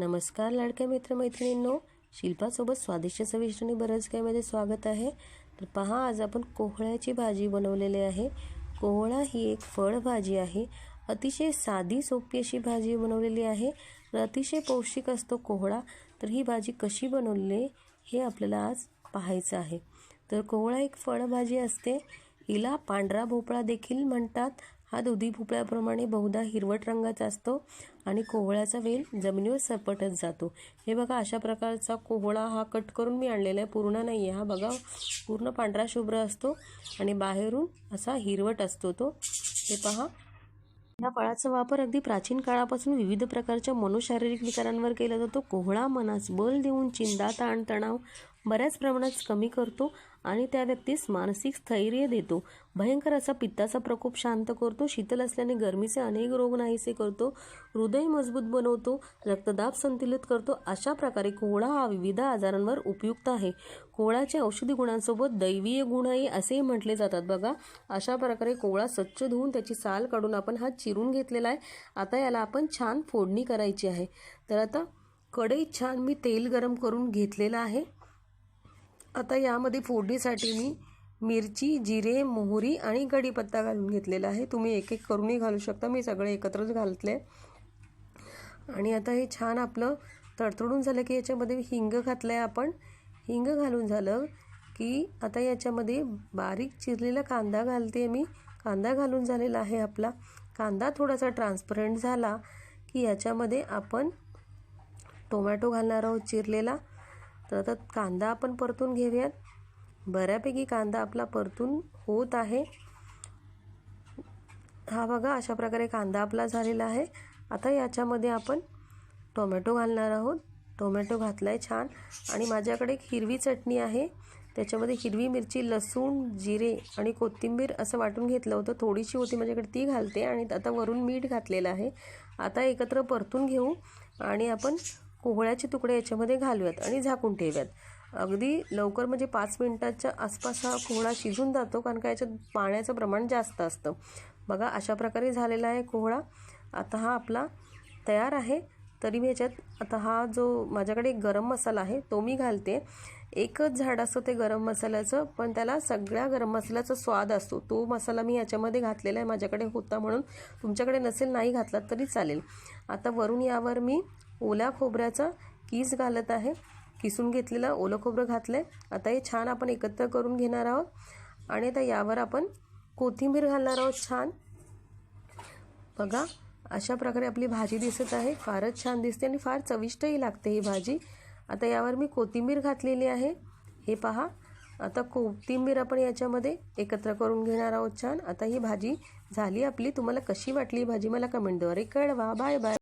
नमस्कार लाडक्या मित्रमैत्रिणींनो. शिल्पासोबत स्वादिष्ट चविष्ट आणि बरंच कायमध्ये स्वागत आहे. तर पहा आज आपण कोहळ्याची भाजी बनवलेली आहे. कोहळा ही एक फळभाजी आहे. अतिशय साधी सोपी अशी भाजी बनवलेली आहे. तर अतिशय पौष्टिक असतो कोहळा. तर ही भाजी कशी बनवली हे आपल्याला आज पाहायचं आहे. तर कोहळा एक फळभाजी असते. हिला पांढरा भोपळा देखील म्हणतात. हा दुधी भोपळ्याप्रमाणे बहुधा हिरवट रंगाचा असतो आणि कोहळ्याचा वेल जमिनीवर सरपटत जातो. हे बघा अशा प्रकारचा कोहळा हा कट करून मी आणलेला आहे. पूर्ण नाही आहे हा बघा. पूर्ण पांढरा शुभ्र असतो आणि बाहेरून असा हिरवट असतो तो. हे पहा. या फळाचा वापर अगदी प्राचीन काळापासून विविध प्रकारच्या मनोशारीरिक विकारांवर केला जातो. कोहळा मनास बल देऊन चिंता ताण तणाव बऱ्याच प्रमाणात कमी करतो आणि त्या व्यक्तीस मानसिक स्थैर्य देतो. भयंकर असा पित्ताचा प्रकोप शांत करतो शीतल असल्याने गरमीचे अनेक रोग नाहीसे करतो हृदय मजबूत बनवतो रक्तदाब संतुलित करतो अशा प्रकारे कोहळा हा विविध आजारांवर उपयुक्त आहे. कोहळाच्या औषधी गुणांसोबत दैवीय गुणही असेही म्हटले जातात बघा. अशा प्रकारे कोहळा स्वच्छ धुवून त्याची साल काढून आपण हा चिरून घेतलेला आहे. आता याला आपण छान फोडणी करायची आहे. तर आता कढईत छान मी तेल गरम करून घेतलेलं आहे. आता यामध्ये फोडणीसाठी मी मिरची जिरे मोहरी आणि कढीपत्ता घालून घेतलेला आहे. तुम्ही एक एक करूनही घालू शकता. मी सगळे एकत्रच घालतले आणि आता हे छान आपलं तडतडून झालं की याच्यामध्ये हिंग घातलं आहे आपण. हिंग घालून झालं की आता याच्यामध्ये बारीक चिरलेला कांदा घालते मी. कांदा घालून झालेला आहे आपला. कांदा थोडासा ट्रान्सपरंट झाला की याच्यामध्ये आपण टोमॅटो घालणार आहोत चिरलेला. तर आता कांदा आपण परतून घेऊयात. बऱ्यापैकी कांदा आपला परतून होत आहे. हा बघा अशा प्रकारे कांदा आपला झालेला आहे. आता याच्यामध्ये आपण टोमॅटो घालणार आहोत. टोमॅटो घातला आहे छान. आणि माझ्याकडे एक हिरवी चटणी आहे. त्याच्यामध्ये हिरवी मिरची लसूण जिरे आणि कोथिंबीर असं वाटून घेतलं होतं. थोडीशी होती माझ्याकडे ती घालते. आणि आता वरून मीठ घातलेलं आहे. आता एकत्र परतून घेऊ. आणि आपण कोहळ्याचे तुकडे याच्यामध्ये घालूयात आणि झाकून ठेवूयात. अगदी लवकर म्हणजे पाच मिनटाच्या आसपास हा कोहळा शिजून जातो कारण का याच्यात पाण्याचं प्रमाण जास्त असतं. बघा अशा प्रकारे झालेला आहे कोहळा. आता हा आपला तयार आहे. तरी मी याच्यात आता हा जो माझ्याकडे एक गरम मसाला आहे तो मी घालते. एकच झाड असतं ते गरम मसाल्याचं पण त्याला सगळ्या गरम मसाल्याचा स्वाद असतो. तो मसाला मी याच्यामध्ये घातलेला आहे माझ्याकडे होता म्हणून. तुमच्याकडे नसेल नाही घातला तरी चालेल. आता वरून यावर मी ओल्या खोबऱ्याचा कीस घालत आहे. किसून घेतलेलं ओलं खोबरं घातलं आहे आता हे छान आपण एकत्र करून घेणार आहोत. आणि आता यावर आपण कोथिंबीर घालणार आहोत छान. बघा अशा प्रकारे आपली भाजी दिसत आहे. फारच छान दिसते आणि फार चविष्टही लागते ही भाजी. आता यावर मी कोथिंबीर घातलेली आहे. हे पहा आता कोथिंबीर आपण याच्यामध्ये एकत्र करून घेणार आहोत छान. आता ही भाजी झाली आपली. तुम्हाला कशी वाटली भाजी? मला कमेंटद्वारे कळवा. Bye bye